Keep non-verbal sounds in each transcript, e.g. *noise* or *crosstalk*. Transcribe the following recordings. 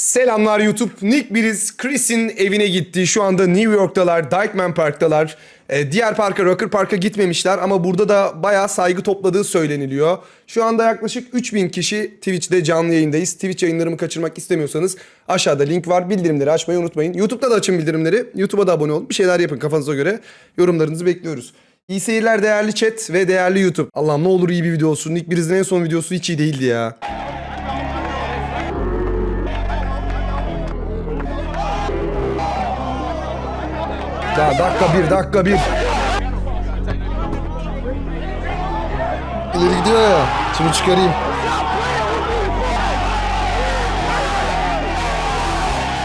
Selamlar YouTube. Nick Biriz Chris'in evine gitti. Şu anda New York'talar, Dykeman Park'talar. Ee, diğer parka, Rocker Park'a gitmemişler ama burada da bayağı saygı topladığı söyleniliyor. Şu anda yaklaşık 3000 kişi Twitch'te canlı yayındayız. Twitch yayınlarımı kaçırmak istemiyorsanız aşağıda link var. Bildirimleri açmayı unutmayın. YouTube'da da açın bildirimleri. YouTube'a da abone olun. Bir şeyler yapın kafanıza göre. Yorumlarınızı bekliyoruz. İyi seyirler değerli chat ve değerli YouTube. Allah'ım ne olur iyi bir video olsun. Nick Biriz'in en son videosu hiç iyi değildi ya. Ya dakika bir, dakika bir. İleri gidiyor ya. Şunu çıkarayım.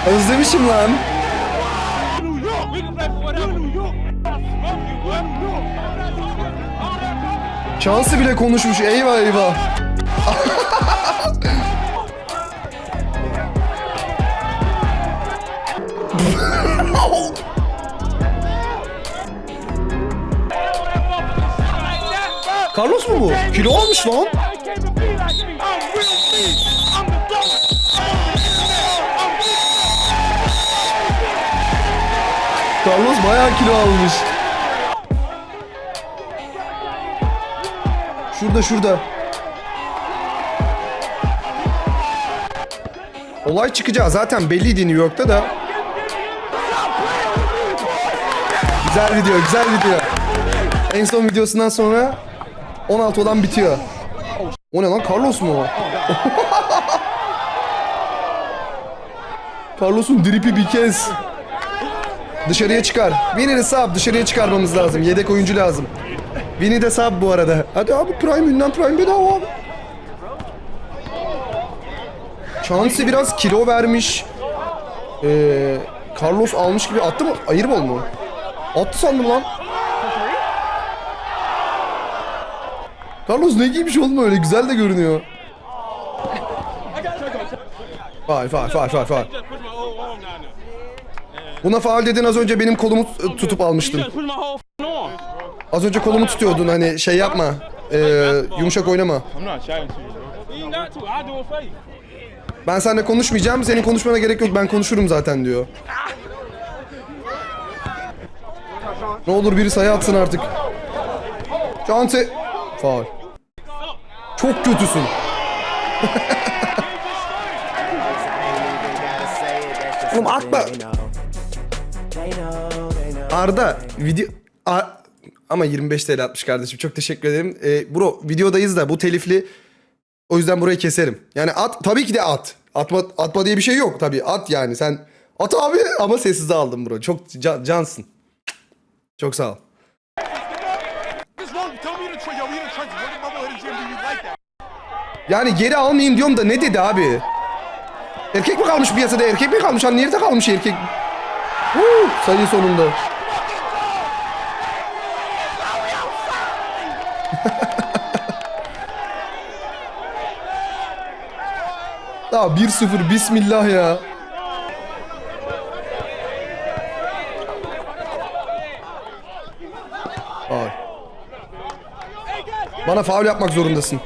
Özlemişim lan. Şansı bile konuşmuş. Eyvah eyvah. *laughs* Carlos mu bu? Kilo almış lan. Carlos bayağı kilo almış. Şurada şurada. Olay çıkacağı zaten belliydi New York'ta da. Güzel video, güzel video. En son videosundan sonra 16 olan bitiyor. O ne lan? Carlos mu? *laughs* Carlos'un dripi bir kez. Dışarıya çıkar. Winnie de sab dışarıya çıkarmamız lazım. Yedek oyuncu lazım. Winnie de sab bu arada. Hadi abi Prime ünlem Prime bedava abi. Chauncey biraz kilo vermiş. Ee, Carlos almış gibi attı mı? Bol mu? Attı sandım lan. Carlos ne giymiş oğlum öyle güzel de görünüyor. Faal faal faal faal faal. Buna faal dedin az önce benim kolumu tutup almıştın. Az önce kolumu tutuyordun hani şey yapma. Ee, yumuşak oynama. Ben seninle konuşmayacağım. Senin konuşmana gerek yok. Ben konuşurum zaten diyor. Ne olur biri sayı atsın artık. Chance. Faul. Çok kötüsün. Oğlum atma. Arda video... A- ama 25 TL atmış kardeşim. Çok teşekkür ederim. Ee, bro videodayız da bu telifli. O yüzden burayı keserim. Yani at tabii ki de at. Atma, atma diye bir şey yok tabii. At yani sen. At abi ama sessiz aldım bro. Çok can- cansın. Çok sağ ol. What's wrong? Tell me the truth. Yo, we in the trenches. What the mother in the gym do you like that? Yani geri almayayım diyorum da ne dedi abi? Erkek mi kalmış piyasada? Erkek mi kalmış? Hani nerede kalmış erkek? Huu, sayı sonunda. *laughs* Daha 1-0 bismillah ya. Faul. Bana faul yapmak zorundasın.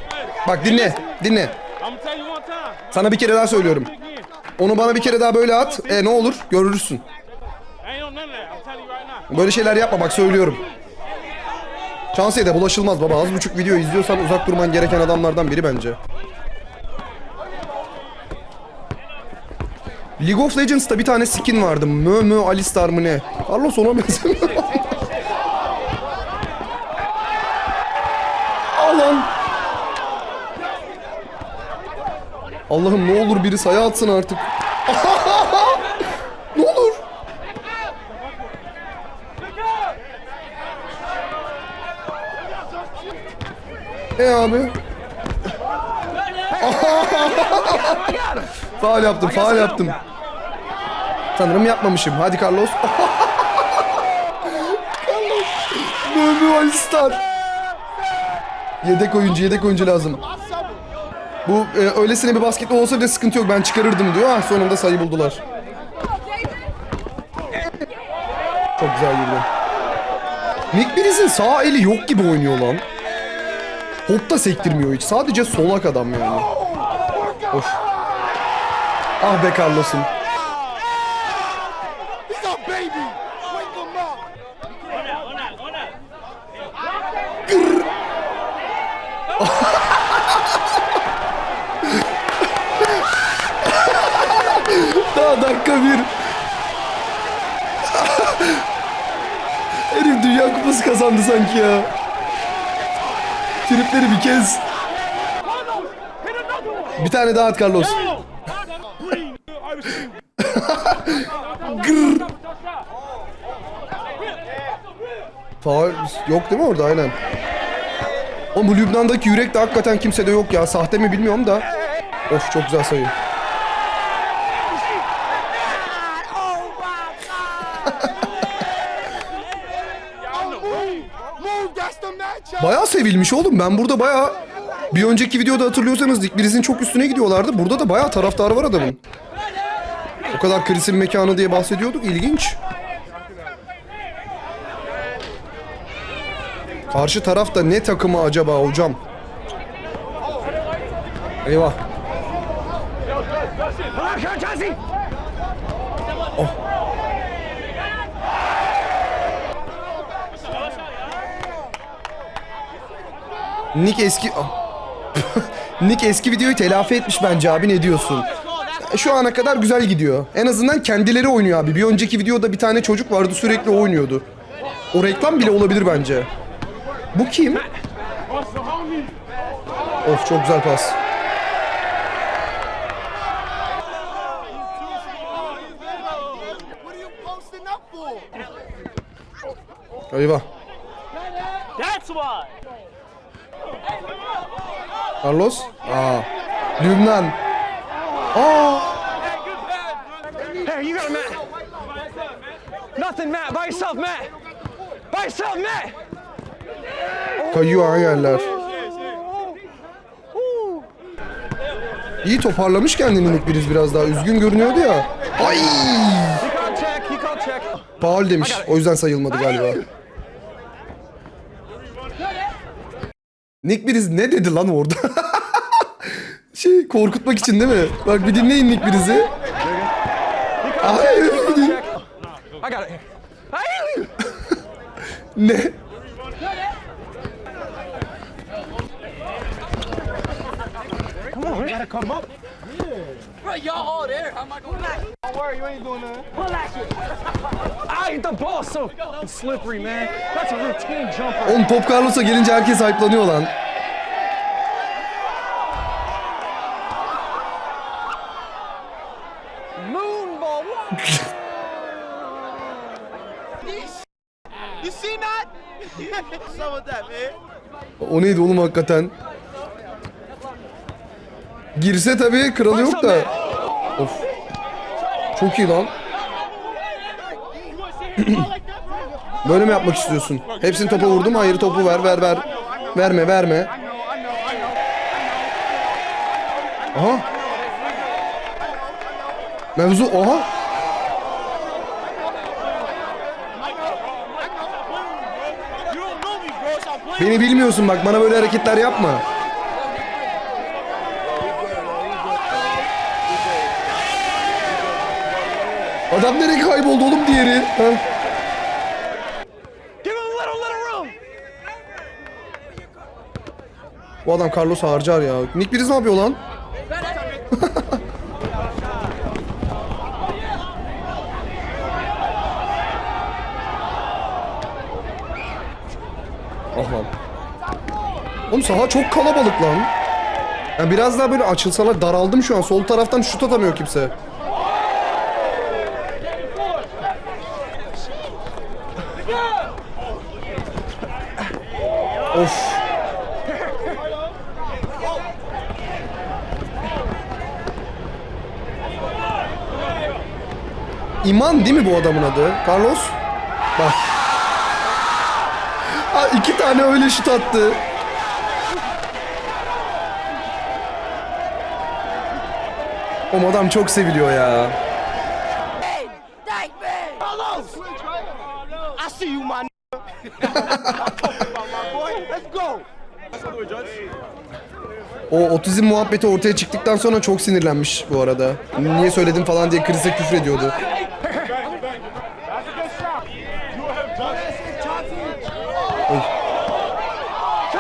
Bak dinle, dinle. Sana bir kere daha söylüyorum. Onu bana bir kere daha böyle at. E ne olur? Görürsün. Böyle şeyler yapma bak söylüyorum. Şansıya da bulaşılmaz baba. Az buçuk video izliyorsan uzak durman gereken adamlardan biri bence. League of Legends'ta bir tane skin vardı. Mö mö Alistar mı ne? Carlos ona benzemiyor. *laughs* Al lan. Allah'ım ne olur biri sayı atsın artık. *laughs* ne olur. Ne abi? *laughs* faal yaptım, faal yaptım. Sanırım yapmamışım. Hadi Carlos. *laughs* Carlos. Mövmü Alistar. Yedek oyuncu, yedek oyuncu lazım. Bu e, öylesine bir basketbol olsa bile sıkıntı yok. Ben çıkarırdım diyor. Ah sonunda sayı buldular. Çok güzel girdi. Nick Biriz'in sağ eli yok gibi oynuyor lan. Top da sektirmiyor hiç. Sadece solak adam yani. Of. Ah be Carlos'um. He's a baby. Wake him up. Daha dakika bir. Herif dünya kupası kazandı sanki ya. Tripleri bir kez. Bir tane daha at Carlos. Grrr. Faul yok değil mi orada aynen. Oğlum bu Lübnan'daki yürek de hakikaten kimsede yok ya. Sahte mi bilmiyorum da. Of çok güzel sayı. Move. That's the matchup. Bayağı sevilmiş oğlum. Ben burada bayağı bir önceki videoda hatırlıyorsanız Dick Biriz'in çok üstüne gidiyorlardı. Burada da bayağı taraftarı var adamın. O kadar Chris'in mekanı diye bahsediyorduk. İlginç. Karşı tarafta ne takımı acaba hocam? Eyvah. Nick eski... Ah. *laughs* Nick eski videoyu telafi etmiş bence abi ne diyorsun? Şu ana kadar güzel gidiyor. En azından kendileri oynuyor abi. Bir önceki videoda bir tane çocuk vardı sürekli oynuyordu. O reklam bile olabilir bence. Bu kim? Of çok güzel pas. Eyvah. That's why. Carlos. Aa. Lübnan. Aa. Hey, you got a Matt. Nothing, Matt. By yourself, Matt. By yourself, Matt. Kayıyor ha yerler. İyi toparlamış kendini Nick Biriz biraz daha. Üzgün görünüyordu ya. Ay! Paul demiş. O yüzden sayılmadı galiba. Nick Biriz ne dedi lan orada? *laughs* şey korkutmak için değil mi? Bak bir dinleyin Nick Biriz'i. He called Ay, check. He called check. I got it. Hey! ne? I the ball so slippery, man. That's a routine jumper. Oğlum Top Carlos'a gelince herkes hype'lanıyor lan. Moon ball. *laughs* You see that? *laughs* Some of that, man. O neydi oğlum hakikaten? Girse tabii kralı yok da. Of. Çok iyi lan. *clears throat* Böyle mi yapmak istiyorsun? Hepsini topa vurdum. Hayır topu ver ver ver. Verme verme. Aha. Mevzu playing. Beni bilmiyorsun bak bana böyle hareketler yapma. Adam nereye kayboldu oğlum diğeri? Ha? Bu adam Carlos harcar ya. Nick Biriz ne yapıyor lan? *laughs* ah lan. Oğlum saha çok kalabalık lan. Ya biraz daha böyle açılsalar daraldım şu an. Sol taraftan şut atamıyor kimse. Of. İman değil mi bu adamın adı? Carlos? Bak. Ha, iki tane öyle şut attı. O adam çok seviliyor ya. I see you, my nigga. my boy. Let's go. O otizm muhabbeti ortaya çıktıktan sonra çok sinirlenmiş bu arada. Niye söyledim falan diye Chris'e küfür ediyordu.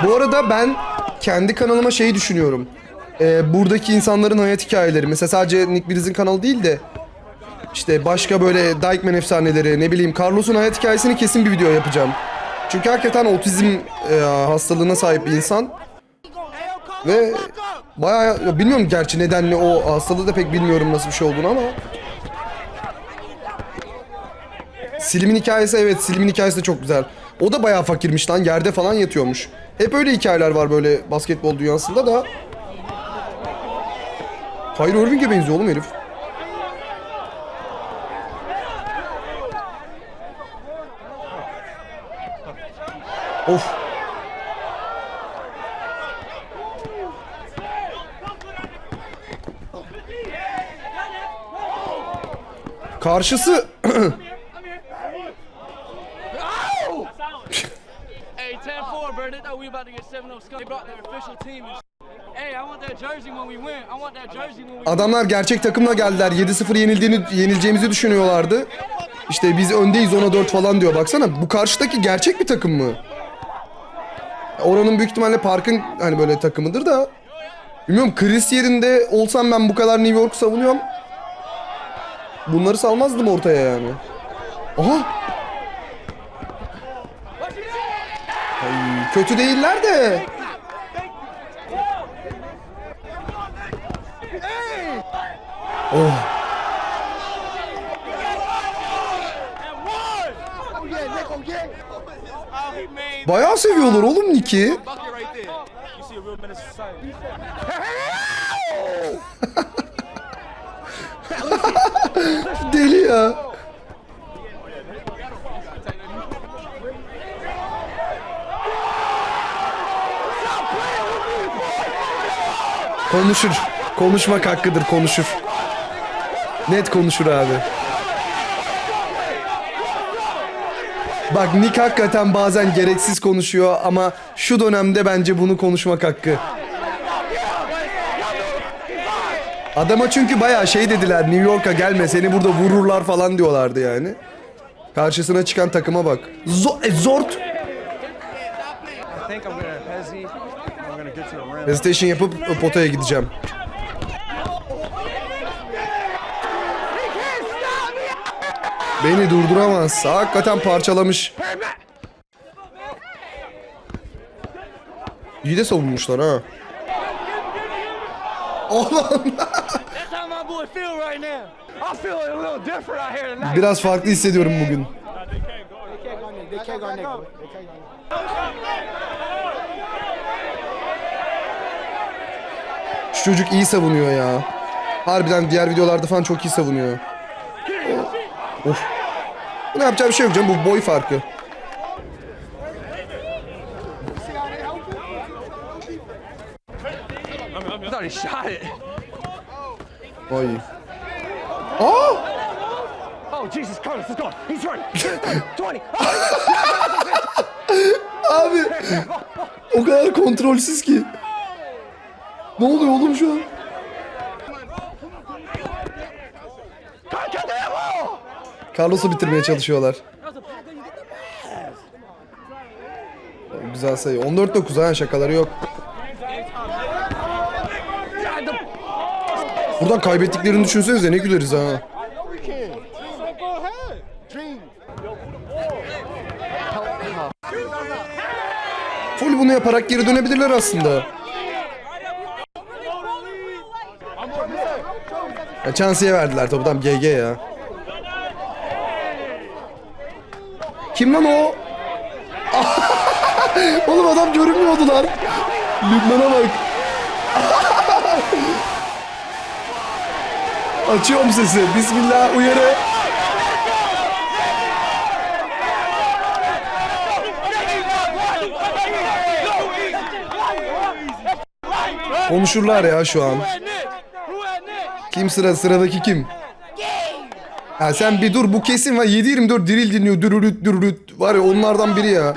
Bu arada ben kendi kanalıma şeyi düşünüyorum. Ee, buradaki insanların hayat hikayeleri. Mesela sadece Nick Briz'in kanalı değil de işte başka böyle Dykeman efsaneleri ne bileyim Carlos'un hayat hikayesini kesin bir video yapacağım. Çünkü hakikaten otizm e, hastalığına sahip bir insan. Ve bayağı ya bilmiyorum gerçi nedenle o hastalığı da pek bilmiyorum nasıl bir şey olduğunu ama. Slim'in hikayesi evet Slim'in hikayesi de çok güzel. O da bayağı fakirmiş lan yerde falan yatıyormuş. Hep öyle hikayeler var böyle basketbol dünyasında da. Kyrie Irving'e benziyor oğlum herif. Of. Karşısı Hey, 10-4, bro. They thought we about to get 7-0 scum. They brought their official team and Hey, I want that jersey when we win. I want that jersey when we adamlar gerçek takımla geldiler. 7-0 yenildiğini yenileceğimizi düşünüyorlardı. İşte biz öndeyiz 10'a 4 falan diyor. Baksana bu karşıdaki gerçek bir takım mı? Oranın büyük ihtimalle Park'ın hani böyle takımıdır da. Bilmiyorum Chris yerinde olsam ben bu kadar New York savunuyorum. Bunları salmazdım ortaya yani. Aha! Ay, kötü değiller de. Oh. Bayağı seviyorlar oğlum Nick'i. bucket right there. You see a real menace to society. Deli ya. Konuşur. Konuşmak hakkıdır konuşur. Net konuşur abi. Bak Nick hakikaten bazen gereksiz konuşuyor ama şu dönemde bence bunu konuşmak hakkı. Adama çünkü bayağı şey dediler New York'a gelme seni burada vururlar falan diyorlardı yani. Karşısına çıkan takıma bak. Zo- e, Zort. Hesitation yapıp potaya gideceğim. Beni durduramaz. Hakikaten parçalamış. İyi de savunmuşlar ha. Oğlum biraz farklı hissediyorum bugün. Şu çocuk iyi savunuyor ya. Harbiden diğer videolarda falan çok iyi savunuyor. Of. Bunu yapacak bir şey yok canım bu boy farkı. I shot it. Ay. Aa! Oh, Jesus Christ, let's go. He's running. *laughs* *laughs* 20. Abi o kadar kontrolsüz ki. Ne oluyor oğlum şu an? Carlos'u bitirmeye çalışıyorlar. Güzel sayı. 14-9 ha şakaları yok. Buradan kaybettiklerini düşünsenize ne güleriz ha. Full bunu yaparak geri dönebilirler aslında. Ya Chance'ye verdiler topu tam GG ya. Kim lan o? *laughs* Oğlum adam görünmüyordu lan. Lübnan'a bak. Açıyorum sesi. Bismillah uyarı. Konuşurlar ya şu an. Kim sıra sıradaki kim? Ha sen bir dur bu kesin var 7-24 diril dinliyor dürürüt dürürüt var ya onlardan biri ya.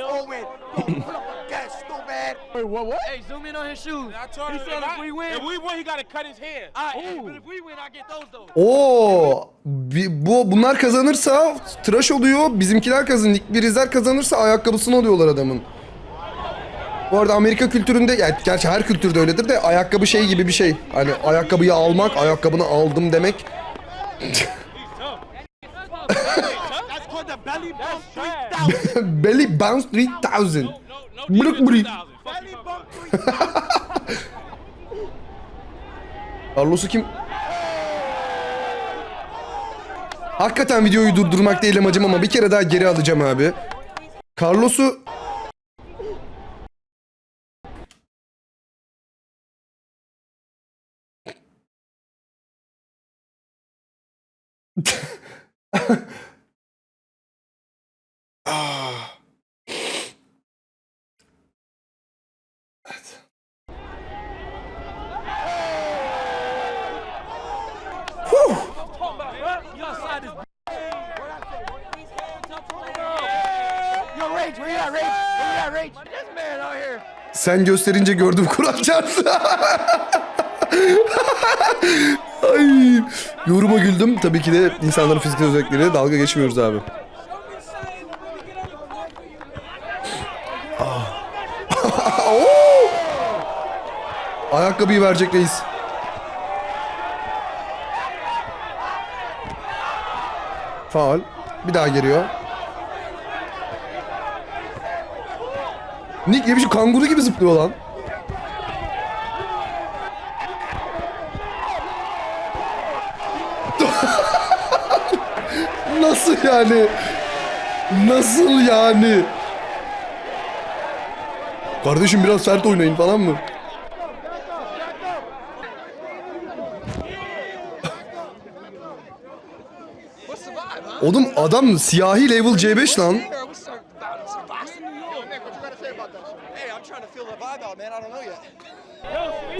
Up a gas, stupid. Wait, what? What? Hey, zoom in on his shoes. I told he him said if, if I- we win, if we win, he got to cut his hair. I, but if we win, I get those though. Oo, bi- bu bunlar kazanırsa tıraş oluyor. Bizimkiler kazanır. Nick Brizler kazanırsa ayakkabısını alıyorlar adamın. Bu arada Amerika kültüründe, yani gerçi her kültürde öyledir de ayakkabı şey gibi bir şey. Hani ayakkabıyı almak, ayakkabını aldım demek. *laughs* That's called the belly bump Trash. 3000. Belly bounce 3000. No, no Bruk defense bruk. 2000. Fuck *laughs* Belly you, bump fuck. *laughs* 3000. Carlos'u kim? Hakikaten videoyu durdurmak değil amacım ama bir kere daha geri alacağım abi. Carlos'u *laughs* Ah. Evet. Huh. You outside this. Yo, Rage, where you at, Rage? Where you at, Rage? This man out here. Sen gösterince gördüm Kur'an. Ay, yoruma güldüm. Tabii ki de insanların fiziksel özellikleriyle dalga geçmiyoruz abi. Ah. *laughs* Ayakkabıyı verecek reis. Faul. Bir daha geliyor. Nick ne biçim kanguru gibi zıplıyor lan. *laughs* Nasıl yani? Nasıl yani? Kardeşim biraz sert oynayın falan mı? *laughs* Oğlum adam siyahi level C5 lan. Hey, I'm trying to feel the vibe out, man. I don't know yet.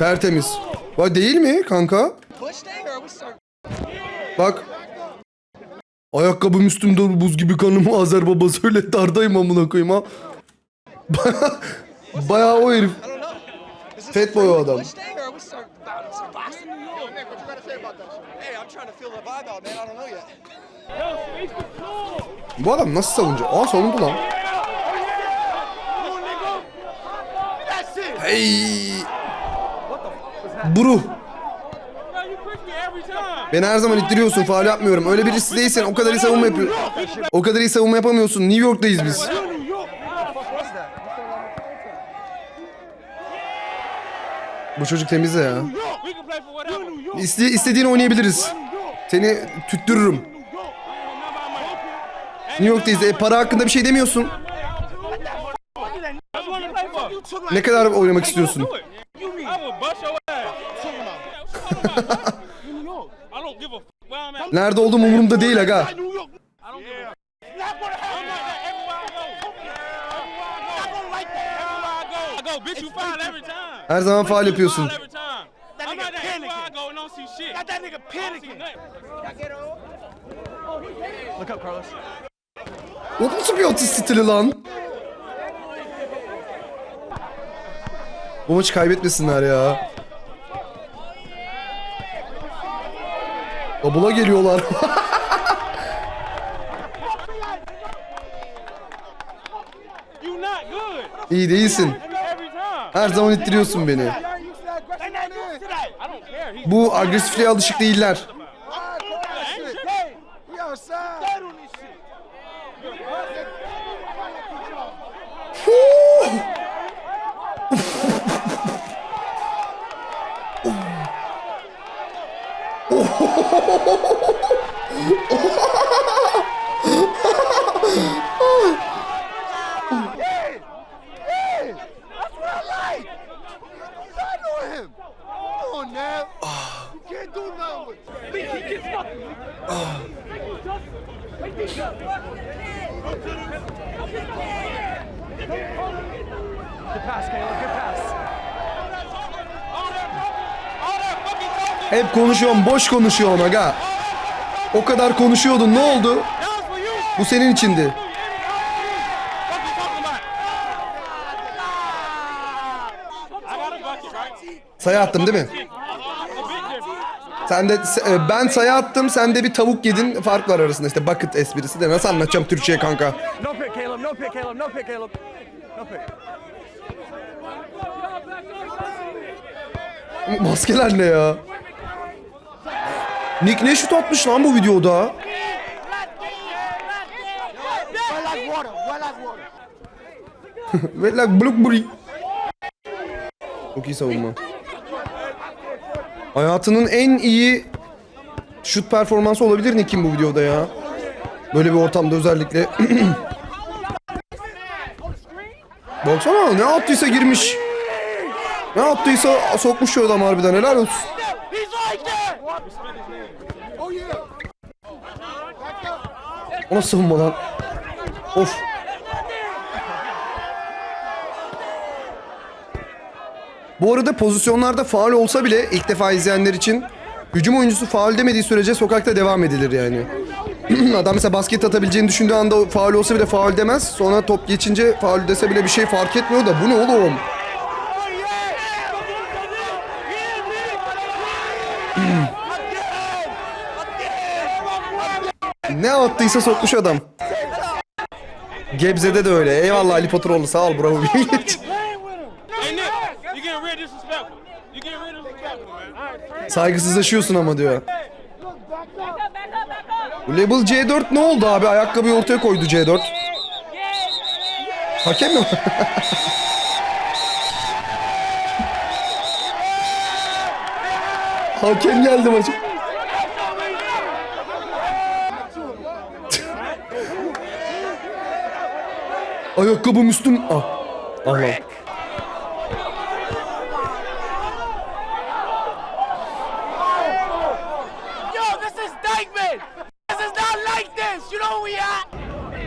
Tertemiz. Vay değil mi kanka? Bak. Ayakkabım üstümde buz gibi kanım *laughs* Azer baba söyle dardayım amına koyayım ha. Baya- *laughs* Bayağı o herif. Fat boy o adam. Bu adam nasıl savunacak? Aa savundu lan. Hey. Buru. Beni her zaman ittiriyorsun. Faal yapmıyorum. Öyle birisi değilsen o kadar iyi savunma yapıyor. O kadar iyi savunma yapamıyorsun. New York'tayız biz. Bu çocuk temiz ya. İste, istediğini oynayabiliriz. Seni tüttürürüm. New York'tayız. E, para hakkında bir şey demiyorsun. Ne kadar oynamak istiyorsun? Bitch, you foul every time. Her zaman faal yapıyorsun. O nasıl bir atış stili lan? Bu maçı kaybetmesinler ya. Double'a geliyorlar. *laughs* İyi değilsin. Her zaman ittiriyorsun beni. Bu agresifliğe alışık değiller. We outside. Bet on this shit. Hey! Hey! That's what I like! I know him! Come on now! You can't do nothing with him. Good pass, Caleb. Good pass. all that fucking Hep konuşuyorsun, boş konuşuyorsun aga. O kadar konuşuyordun, ne oldu? Bu senin içindi. Sayı attım değil mi? Sen de e, ben sayı attım, sen de bir tavuk yedin. Fark var arasında işte bucket esprisi de nasıl anlatacağım Türkçe'ye kanka? No pick, Caleb. No pick, Caleb. No pick, Caleb. No pick. Maskeler ne ya? Nick ne şut atmış lan bu videoda? *laughs* Wet like water. Wet like water. Ve like Bloomberry. Çok iyi savunma. Hayatının en iyi şut performansı olabilir Nick'in bu videoda ya. Böyle bir ortamda özellikle. *clears throat* Baksana ne attıysa girmiş. Ne attıysa sokmuş şu adam harbiden helal olsun. Yeah. O nasıl savunma lan? Of. Bu arada pozisyonlarda faul olsa bile ilk defa izleyenler için hücum oyuncusu faul demediği sürece sokakta devam edilir yani. *clears throat* Adam mesela basket atabileceğini düşündüğü anda o faul olsa bile faul demez. Sonra top geçince faul dese bile bir şey fark etmiyor da bu ne oğlum? *clears throat* ne attıysa sokmuş adam. Gebze'de de öyle. Eyvallah Ali Poturoğlu sağ ol bravo. *laughs* Hey, Nick, you getting real disrespectful. You getting real disrespectful, man. Saygısızlaşıyorsun ama diyor. Bu Label C4 ne oldu abi? Ayakkabıyı ortaya koydu C4. Hakem mi? *laughs* Hakem geldi maçı. *laughs* Ayakkabım üstüm. Ah. Ah lan. Yo, this is Dykeman. This is not like this. You know where we at?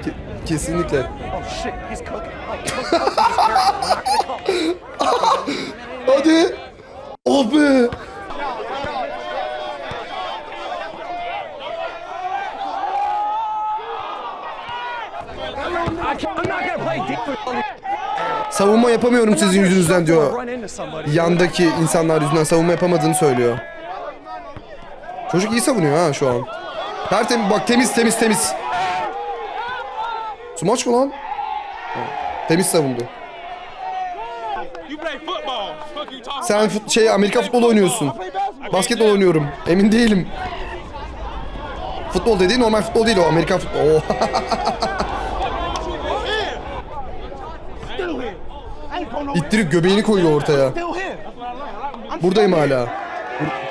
Ke- kesinlikle. Oh shit, he's cooking. Hadi. Oh be. I can't, I'm not gonna play defense on the Savunma yapamıyorum sizin yüzünüzden diyor. Yandaki insanlar yüzünden savunma yapamadığını söylüyor. Çocuk iyi savunuyor ha şu an. Tertemiz bak temiz temiz temiz. Smaç mı lan? Temiz savundu. Sen şey Amerika futbolu oynuyorsun. Basketbol oynuyorum. Emin değilim. Futbol dediği normal futbol değil o. Amerikan futbolu. *laughs* Oo. İttirip göbeğini koyuyor ortaya. Buradayım hala. Bur-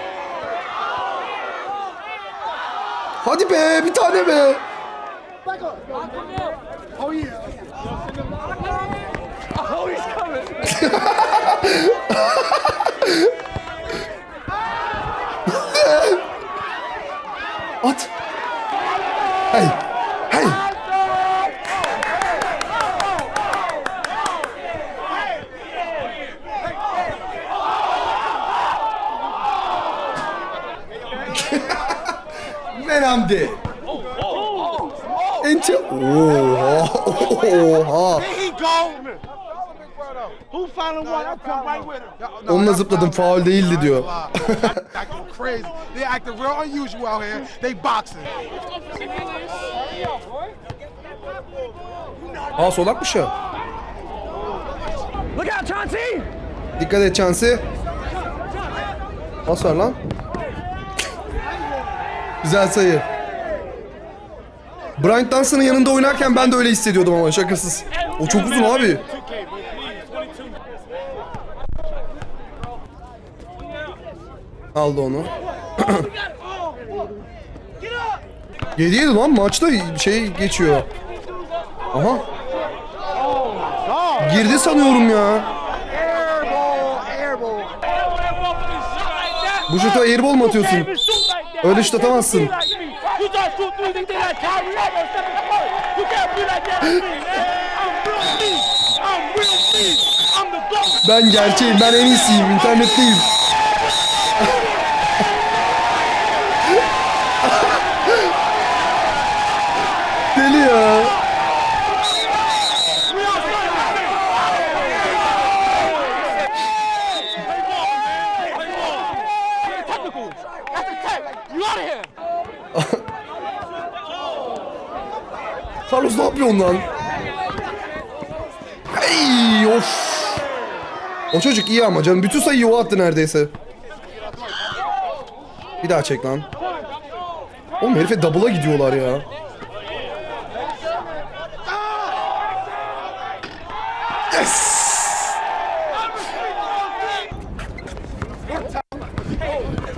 Hadi be bir tane be. *laughs* At. Hey. Menamdi. Ente. Oha. Oha. There he go. Who finally won? I come right with him. Onunla zıpladım faul değildi diyor. acting crazy. They acting real unusual out here. They boxing. Aa solakmış ya. Look out, Chauncey! Dikkat et Chansi. Pas ver lan. Güzel sayı. Bryant Dunson'ın yanında oynarken ben de öyle hissediyordum ama şakasız. O çok uzun abi. 2K, bro, please. 22. Aldı onu. *clears throat* 7 7 lan maçta şey geçiyor. Aha. Girdi sanıyorum ya. Bu şutu airball mu atıyorsun? Öyle şut atamazsın. Three, they think like Kyrie Irving stepping forward. You can't be like that. I'm real me. I'm real me. I'm the GOAT. Ben gerçeğim, ben en iyisiyim, internetteyim. Deli ya. Lan? Hey of. O çocuk iyi ama canım. Bütün sayıyı o attı neredeyse. Bir daha çek lan. Oğlum herife double'a gidiyorlar ya. Yes!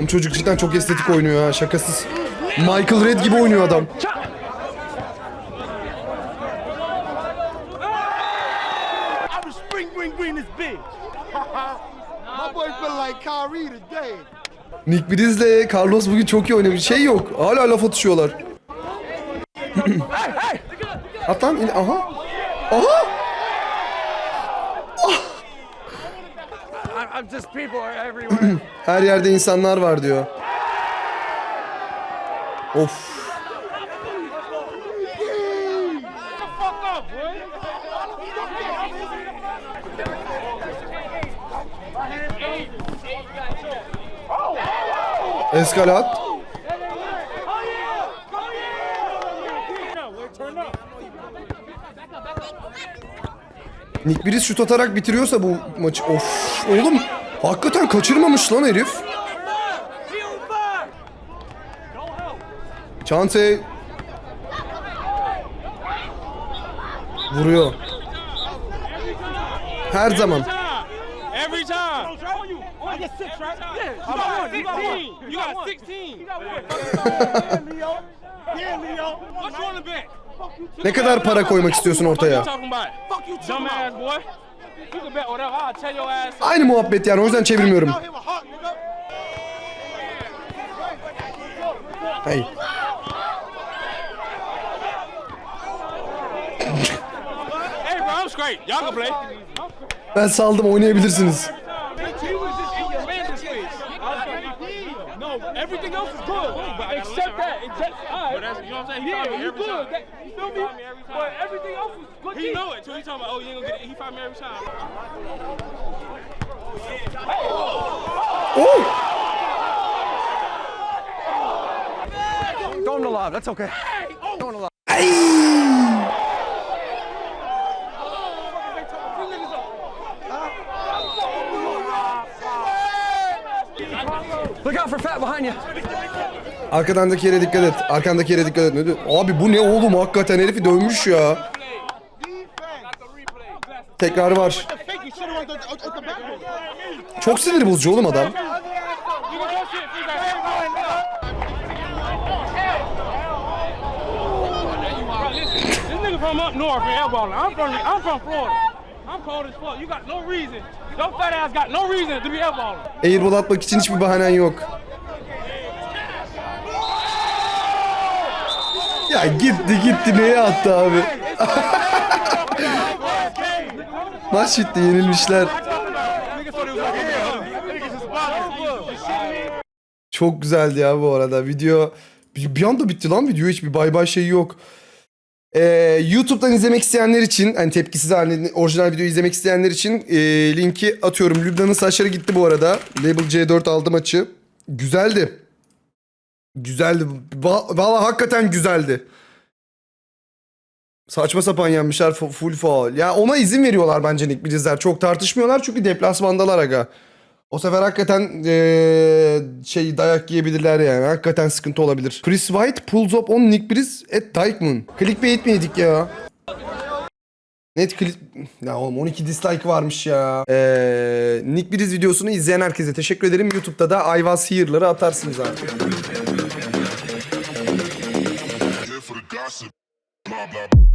Bu çocuk cidden çok estetik oynuyor ha şakasız. Michael Red gibi oynuyor adam. Nick Briz'le Carlos bugün çok iyi oynamış. Şey yok. Hala laf atışıyorlar. At lan. in- Aha. Aha. Everywhere. *clears throat* Her yerde insanlar var diyor. Of. Eskalat. Nick Briz şut atarak bitiriyorsa bu maçı. Of. Oğlum. Hakikaten kaçırmamış lan herif. Chante. Vuruyor. Her zaman. Every time. You got one. You got one. You got 16. You got one. Leo. Yeah, Leo. What's you on the bench? Ne kadar para koymak istiyorsun ortaya? Aynı muhabbet yani o yüzden çevirmiyorum. Hey. Hey, bro, I'm straight. Y'all can play. Ben saldım oynayabilirsiniz. You was just in your man space. No, everything else is good. Except that. Except, all right. you know what I'm saying? yeah, you good. That, you feel me? But everything else is good. He know it. So he talking about, oh, you ain't gonna get it. He find me every time. Oh! Throw him the lob. That's okay. Throw him the lob. Look out for Fat behind you. Arkadandaki yere dikkat et. Arkandaki yere dikkat et. Ne diyor? Abi bu ne oğlum hakikaten herifi dövmüş ya. Tekrar var. Çok sinir bozucu oğlum adam. From up north in airballing. I'm from I'm from Florida. I'm cold as fuck. You got no reason. Your fat ass got no reason to be airballing. Airball atmak için hiçbir bahanen yok. Ya gitti gitti neye attı abi? *laughs* Maç bitti yenilmişler. Çok güzeldi ya bu arada. Video bir bir anda bitti lan video hiç bir bay bay şeyi yok. Ee, YouTube'dan izlemek isteyenler için hani tepkisiz halinde orijinal videoyu izlemek isteyenler için e, linki atıyorum. Lübnan'ın saçları gitti bu arada. Label C4 aldı maçı. Güzeldi. Güzeldi. Va- Valla hakikaten güzeldi. Saçma sapan yenmişler fu- full foul. Ya ona izin veriyorlar bence Nick Blizzard. Çok tartışmıyorlar çünkü deplasmandalar aga. O sefer hakikaten eee, şey dayak yiyebilirler yani. Hakikaten sıkıntı olabilir. Chris White pulls up on Nick Briz at Dykeman. Clickbait miydik ya? Net click... Ya oğlum 12 dislike varmış ya. Eee Nick Briz videosunu izleyen herkese teşekkür ederim. YouTube'da da I was here'ları atarsınız artık. blah, blah.